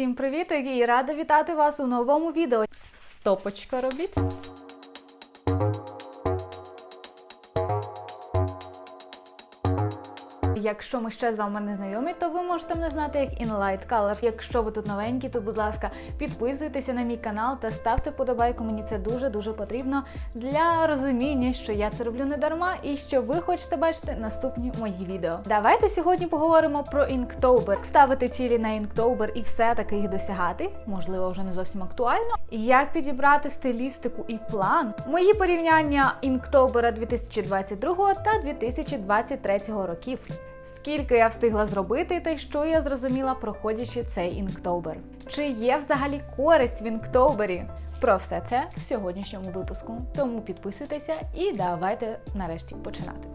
Всім привіт і рада вітати вас у новому відео. Стопочка робіть. Якщо ми ще з вами не знайомі, то ви можете мене знати як InLight Colors. Якщо ви тут новенькі, то будь ласка, підписуйтеся на мій канал та ставте подобайку. Мені це дуже дуже потрібно для розуміння, що я це роблю не дарма і що ви хочете бачити наступні мої відео. Давайте сьогодні поговоримо про Inktober. Ставити цілі на Inktober і все таки їх досягати, можливо, вже не зовсім актуально. Як підібрати стилістику і план? Мої порівняння Inktober 2022 та 2023 років. Скільки я встигла зробити, та й що я зрозуміла, проходячи цей інктобер? Чи є взагалі користь в інктобері? Про все це в сьогоднішньому випуску. Тому підписуйтеся і давайте нарешті починати.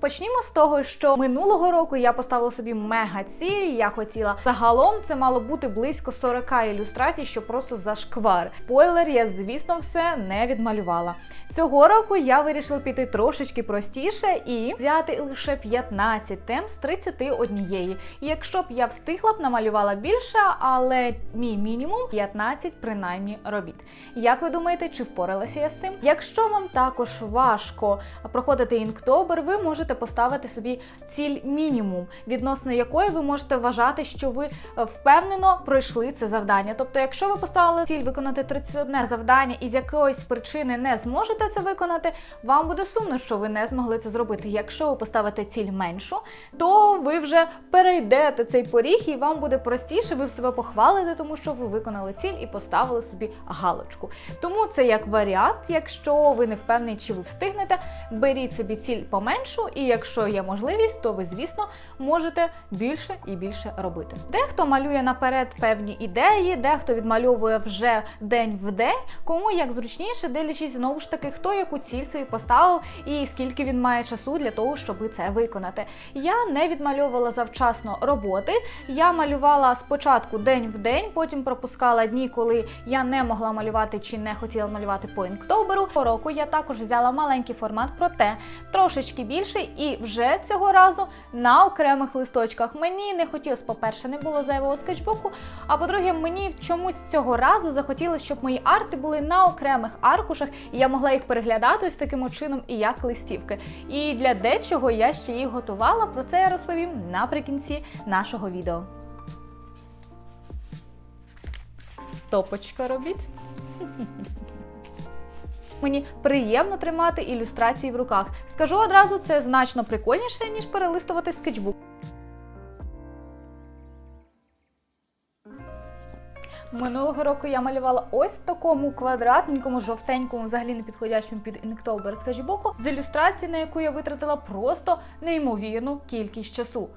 Почнімо з того, що минулого року я поставила собі мега ціль. Я хотіла загалом це мало бути близько 40 ілюстрацій, що просто зашквар. Спойлер, я звісно все не відмалювала. Цього року я вирішила піти трошечки простіше і взяти лише 15 тем з 31. І якщо б я встигла б намалювала більше, але мій мінімум 15 принаймні робіт. Як ви думаєте, чи впоралася я з цим? Якщо вам також важко проходити інктобер, ви можете поставити собі ціль мінімум, відносно якої ви можете вважати, що ви е, впевнено пройшли це завдання. Тобто, якщо ви поставили ціль виконати 31 завдання і з якоїсь причини не зможете це виконати, вам буде сумно, що ви не змогли це зробити. Якщо ви поставите ціль меншу, то ви вже перейдете цей поріг, і вам буде простіше, ви в себе похвалите, тому що ви виконали ціль і поставили собі галочку. Тому це як варіант, якщо ви не впевнені, чи ви встигнете, беріть собі ціль поменшу, якщо є можливість, то ви, звісно, можете більше і більше робити. Дехто малює наперед певні ідеї, дехто відмальовує вже день в день, кому як зручніше, дивлячись знову ж таки, хто яку ціль собі поставив і скільки він має часу для того, щоб це виконати. Я не відмальовувала завчасно роботи. Я малювала спочатку день в день, потім пропускала дні, коли я не могла малювати чи не хотіла малювати по інктоберу. По року я також взяла маленький формат, проте трошечки більший, і вже цього разу на окремих листочках. Мені не хотілося, по-перше, не було зайвого скетчбуку, а по-друге, мені чомусь цього разу захотілося, щоб мої арти були на окремих аркушах, і я могла їх переглядати ось таким чином і як листівки. І для дечого я ще їх готувала. Про це я розповім наприкінці нашого відео. Стопочка робіть. Мені приємно тримати ілюстрації в руках. Скажу одразу, це значно прикольніше, ніж перелистувати скетчбук. Минулого року я малювала ось такому квадратненькому, жовтенькому, взагалі не підходящому під інктобер скетчбуку, з ілюстрації, на яку я витратила просто неймовірну кількість часу.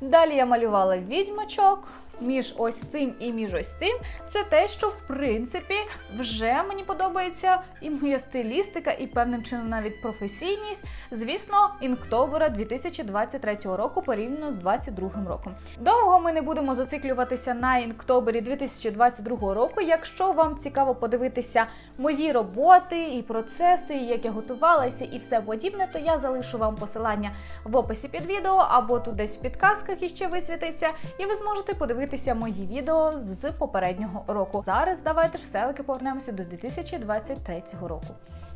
Далі я малювала відьмачок. Між ось цим і між ось цим, це те, що в принципі вже мені подобається і моя стилістика, і певним чином навіть професійність. Звісно, інктобера 2023 року порівняно з 2022 роком. Довго ми не будемо зациклюватися на інктобері 2022 року. Якщо вам цікаво подивитися мої роботи і процеси, і як я готувалася, і все подібне, то я залишу вам посилання в описі під відео або тут десь в підказках іще висвітиться, і ви зможете подивитися мої відео з попереднього року. Зараз давайте все-таки повернемося до 2023 року.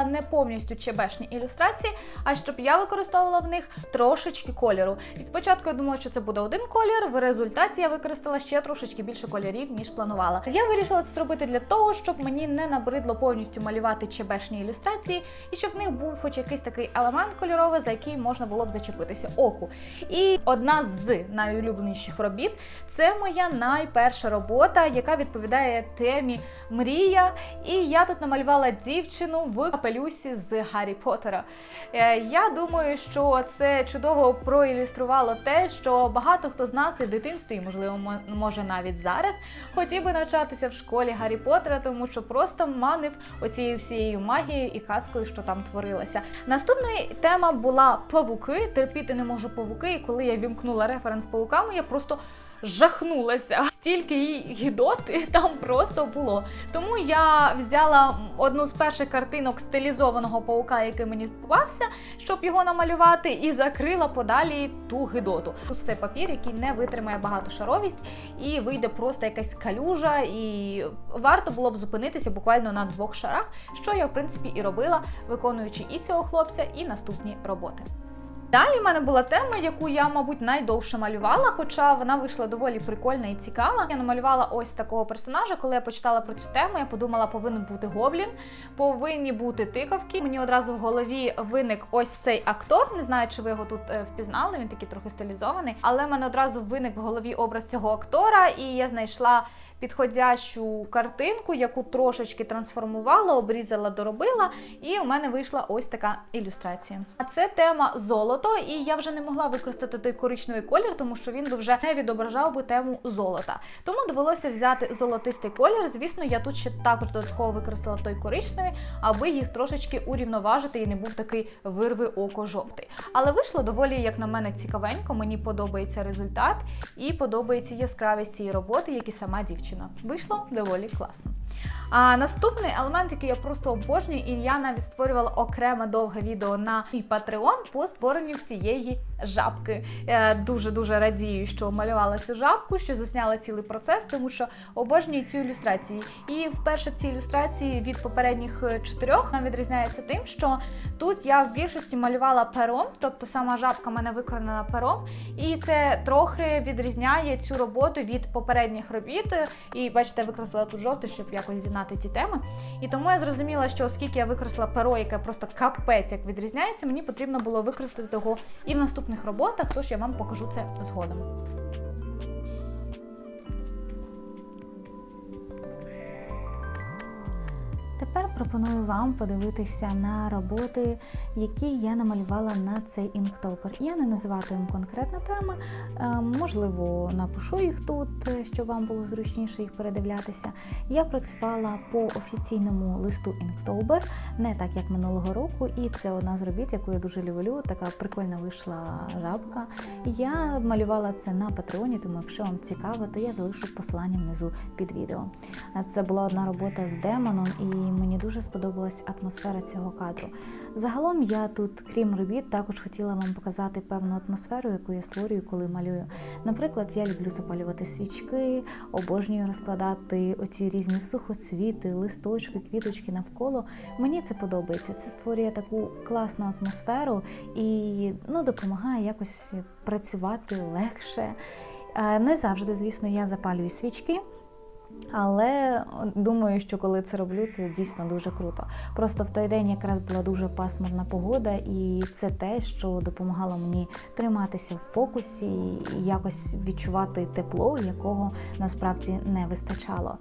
Не повністю чебешні ілюстрації, а щоб я використовувала в них трошечки кольору. І спочатку я думала, що це буде один колір. В результаті я використала ще трошечки більше кольорів, ніж планувала. Я вирішила це зробити для того, щоб мені не набридло повністю малювати чебешні ілюстрації, і щоб в них був хоч якийсь такий елемент кольоровий, за який можна було б зачепитися оку. І одна з найулюбленіших робіт це моя найперша робота, яка відповідає темі мрія. І я тут намалювала дівчину в капелюсі з Гаррі Поттера. Е, Я думаю, що це чудово проілюструвало те, що багато хто з нас і в дитинстві, можливо, може навіть зараз, хотів би навчатися в школі Гаррі Поттера, тому що просто манив оцією всією магією і казкою, що там творилася. Наступна тема була павуки. Терпіти не можу павуки, і коли я вімкнула референс павуками, я просто жахнулася. Стільки її гідоти там просто було. Тому я взяла одну з перших картинок стилізованого паука, який мені попався, щоб його намалювати, і закрила подалі ту гидоту. Це папір, який не витримає багатошаровість, і вийде просто якась калюжа, і варто було б зупинитися буквально на двох шарах, що я в принципі і робила, виконуючи і цього хлопця, і наступні роботи. Далі в мене була тема, яку я, мабуть, найдовше малювала, хоча вона вийшла доволі прикольна і цікава. Я намалювала ось такого персонажа. Коли я почитала про цю тему, я подумала, повинен бути гоблін, повинні бути тикавки. Мені одразу в голові виник ось цей актор. Не знаю, чи ви його тут е, впізнали. Він такий трохи стилізований. Але в мене одразу виник в голові образ цього актора, і я знайшла підходящу картинку, яку трошечки трансформувала, обрізала, доробила, і у мене вийшла ось така ілюстрація. А це тема золото, і я вже не могла використати той коричневий колір, тому що він би вже не відображав би тему золота. Тому довелося взяти золотистий колір. Звісно, я тут ще також додатково використала той коричневий, аби їх трошечки урівноважити і не був такий вирви око жовтий. Але вийшло доволі, як на мене, цікавенько. Мені подобається результат і подобається яскравість цієї роботи, як і сама дівчина. Вийшло доволі класно. А наступний елемент, який я просто обожнюю, і я навіть створювала окреме довге відео на мій Patreon по створенню всієї жабки. Дуже дуже радію, що малювала цю жабку, що засняла цілий процес, тому що обожнюю цю ілюстрацію. І вперше в цій ілюстрації від попередніх е, чотирьох вона відрізняється тим, що тут я в більшості малювала пером, тобто сама жабка мене виконана пером, і це трохи відрізняє цю роботу від попередніх робіт. І бачите, я використала тут жовтий, щоб якось з'єднати ті теми. І тому я зрозуміла, що оскільки я використала перо, яке просто капець як відрізняється, мені потрібно було використати його і в наступних роботах, тож я вам покажу це згодом. Пропоную вам подивитися на роботи, які я намалювала на цей інктобер. Я не називатиму конкретно теми, е, можливо, напишу їх тут, е, щоб вам було зручніше їх передивлятися. Я працювала по офіційному листу Інктобер, не так як минулого року, і це одна з робіт, яку я дуже люблю. Така прикольна вийшла жабка. Я малювала це на Патреоні, тому якщо вам цікаво, то я залишу посилання внизу під відео. Це була одна робота з демоном, і мені дуже сподобалась атмосфера цього кадру. Загалом я тут, крім робіт, також хотіла вам показати певну атмосферу, яку я створюю, коли малюю. Наприклад, я люблю запалювати свічки, обожнюю розкладати оці різні сухоцвіти, листочки, квіточки навколо. Мені це подобається. Це створює таку класну атмосферу і ну, допомагає якось працювати легше. Е, Не завжди, звісно, я запалюю свічки. Але думаю, що коли це роблю, це дійсно дуже круто. Просто в той день якраз була дуже пасмурна погода, і це те, що допомагало мені триматися в фокусі і якось відчувати тепло, якого насправді не вистачало.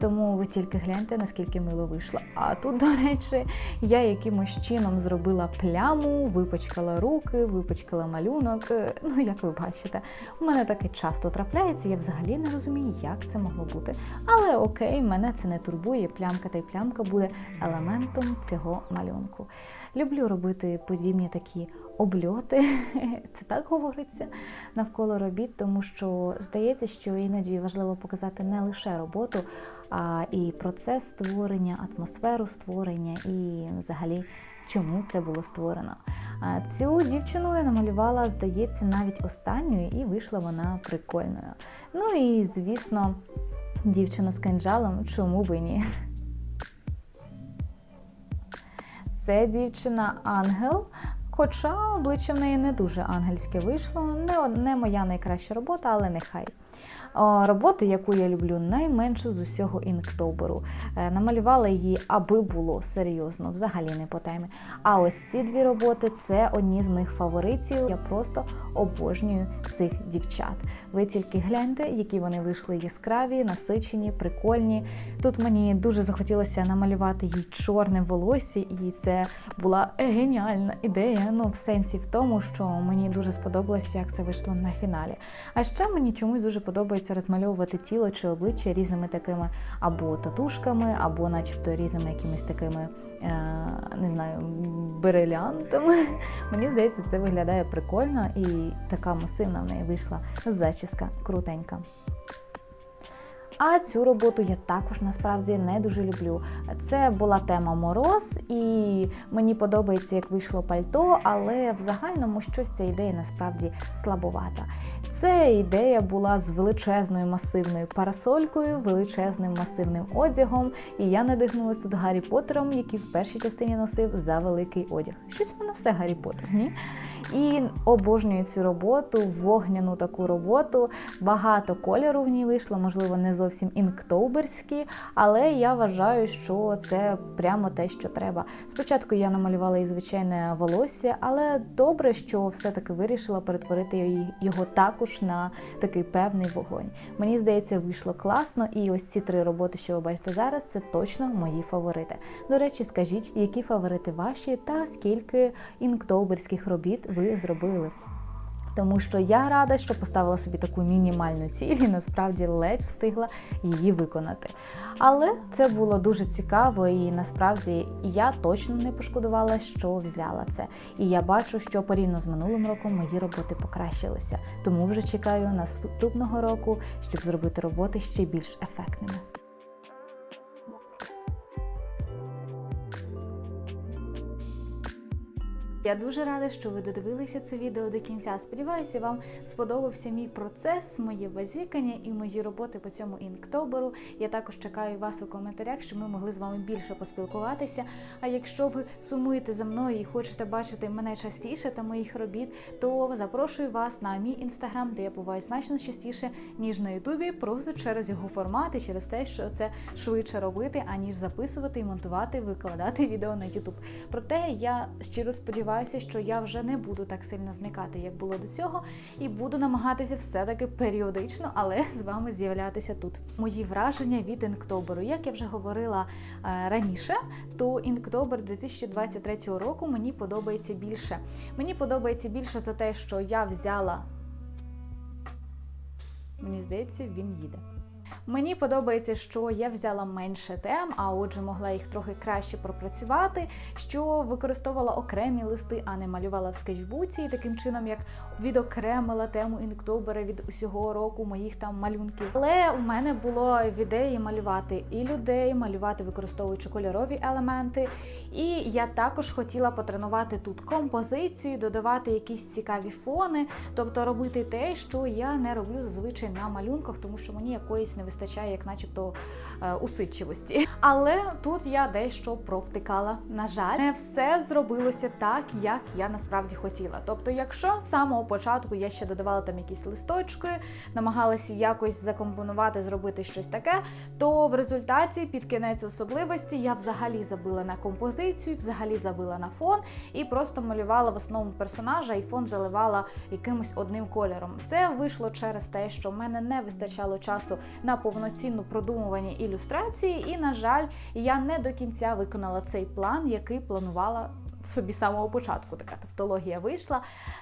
Тому ви тільки гляньте, наскільки мило вийшло. А тут, до речі, я якимось чином зробила пляму, випачкала руки, випачкала малюнок. Ну, як ви бачите, у мене таке часто трапляється, я взагалі не розумію, як це могло бути. Але окей, мене це не турбує. Плямка та й плямка буде елементом цього малюнку. Люблю робити подібні такі обльоти, це так говориться навколо робіт, тому що здається, що іноді важливо показати не лише роботу, а і процес створення, атмосферу створення і взагалі. Чому це було створено? Цю дівчину я намалювала, здається, навіть останньою, і вийшла вона прикольною. Ну і звісно, дівчина з кинджалом, чому би ні? Це дівчина ангел, хоча обличчя в неї не дуже ангельське вийшло. Не, не моя найкраща робота, але нехай. О, роботу, яку я люблю найменше з усього інктоберу. Е, намалювала її, аби було серйозно, взагалі не по темі. А ось ці дві роботи це одні з моїх фаворитів. Я просто обожнюю цих дівчат. Ви тільки гляньте, які вони вийшли яскраві, насичені, прикольні. Тут мені дуже захотілося намалювати їй чорне волосся, і це була геніальна ідея. Ну, в сенсі в тому, що мені дуже сподобалося, як це вийшло на фіналі. А ще мені чомусь дуже подобається розмальовувати тіло чи обличчя різними такими або татушками, або, начебто, різними якимись такими, е, не знаю, брилянтами. Мені здається, це виглядає прикольно і така масивна в неї вийшла зачіска крутенька. А цю роботу я також насправді не дуже люблю. Це була тема мороз, і мені подобається, як вийшло пальто, але в загальному щось ця ідея насправді слабовата. Це ідея була з величезною масивною парасолькою, величезним масивним одягом, і я надихнулася тут Гаррі Поттером, який в першій частині носив за великий одяг. Щось в мене все Гаррі Поттер, ні? І обожнюю цю роботу, вогняну таку роботу. Багато кольору в ній вийшло, можливо, не зовсім інктоберські, але я вважаю, що це прямо те, що треба. Спочатку я намалювала і звичайне волосся, але добре, що все-таки вирішила перетворити його також на такий певний вогонь. Мені здається, вийшло класно, і ось ці три роботи, що ви бачите зараз, це точно мої фаворити. До речі, скажіть, які фаворити ваші та скільки інктоберських робіт ви зробили. Тому що я рада, що поставила собі таку мінімальну ціль і насправді ледь встигла її виконати. Але це було дуже цікаво, і насправді я точно не пошкодувала, що взяла це. І я бачу, що порівняно з минулим роком мої роботи покращилися. Тому вже чекаю наступного року, щоб зробити роботи ще більш ефектними. Я дуже рада, що ви додивилися це відео до кінця. Сподіваюся, вам сподобався мій процес, моє базікання і мої роботи по цьому інктоберу. Я також чекаю вас у коментарях, щоб ми могли з вами більше поспілкуватися. А якщо ви сумуєте за мною і хочете бачити мене частіше та моїх робіт, то запрошую вас на мій інстаграм, де я буваю значно частіше, ніж на Ютубі, просто через його формат і через те, що це швидше робити, аніж записувати і монтувати, викладати відео на Ютуб. Проте я щиро сподіваюся, що я вже не буду так сильно зникати, як було до цього, і буду намагатися все-таки періодично, але з вами з'являтися тут. Мої враження від інктоберу. Як я вже говорила е, раніше, то інктобер 2023 року мені подобається більше. Мені подобається більше за те, що я взяла. Мені здається, він їде. Мені подобається, що я взяла менше тем, а отже, могла їх трохи краще пропрацювати, що використовувала окремі листи, а не малювала в скетчбуці, і таким чином як відокремила тему інктобера від усього року моїх там малюнків. Але у мене було в ідеї малювати і людей, малювати використовуючи кольорові елементи. І я також хотіла потренувати тут композицію, додавати якісь цікаві фони, тобто робити те, що я не роблю зазвичай на малюнках, тому що мені якоїсь не вистачає, як начебто е, усидчивості. Але тут я дещо провтикала. На жаль, не все зробилося так, як я насправді хотіла. Тобто, якщо з самого початку я ще додавала там якісь листочки, намагалася якось закомпонувати, зробити щось таке, то в результаті під кінець особливості я взагалі забила на композицію, взагалі забила на фон і просто малювала в основному персонажа, і фон заливала якимось одним кольором. Це вийшло через те, що в мене не вистачало часу на повноцінну продумування ілюстрації, і, на жаль, я не до кінця виконала цей план, який планувала. Собі з самого початку така тавтологія вийшла.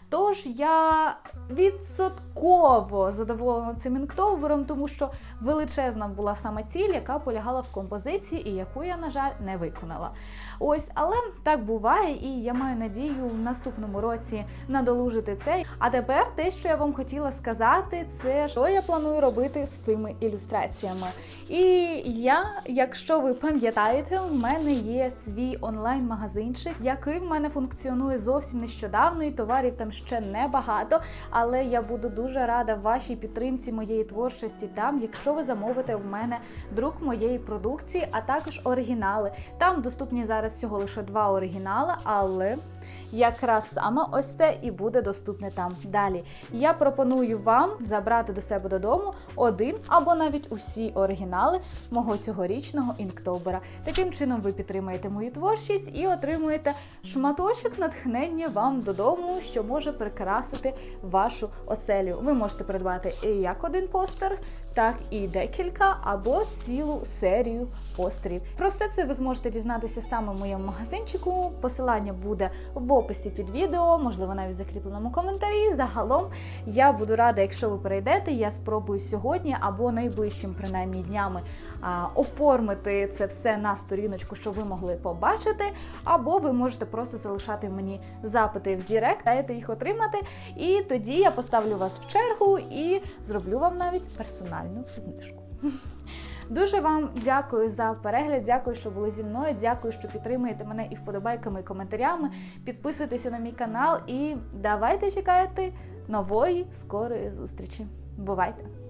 Тож я відсотково задоволена цим інктобером, тому що величезна була саме ціль, яка полягала в композиції, і яку я, на жаль, не виконала. Ось, але так буває, і я маю надію в наступному році надолужити це. А тепер те, що я вам хотіла сказати, це що я планую робити з цими ілюстраціями. І я, якщо ви пам'ятаєте, у мене є свій онлайн-магазинчик, який в мене функціонує зовсім нещодавно, і товарів там ще небагато. Але я буду дуже рада вашій підтримці моєї творчості там, якщо ви замовите в мене друк моєї продукції, а також оригінали. Там доступні зараз всього лише два оригінали, але якраз саме ось це і буде доступне там. Далі я пропоную вам забрати до себе додому один або навіть усі оригінали мого цьогорічного інктобера. Таким чином ви підтримаєте мою творчість і отримуєте шматочок натхнення вам додому, що може прикрасити вашу оселю. Ви можете придбати і як один постер, так і декілька або цілу серію постерів. Про все це ви зможете дізнатися саме в моєму магазинчику. Посилання буде в описі під відео, можливо, навіть в закріпленому коментарі. Загалом я буду рада, якщо ви перейдете. Я спробую сьогодні або найближчим принаймні днями а, оформити це все на сторіночку, щоб ви могли побачити. Або ви можете просто залишати мені запити в Директ, даєте їх отримати. І тоді я поставлю вас в чергу і зроблю вам навіть персональну знижку. Дуже вам дякую за перегляд. Дякую, що були зі мною. Дякую, що підтримуєте мене і вподобайками, і коментарями. Підписуйтеся на мій канал і давайте чекати нової скорої зустрічі. Бувайте!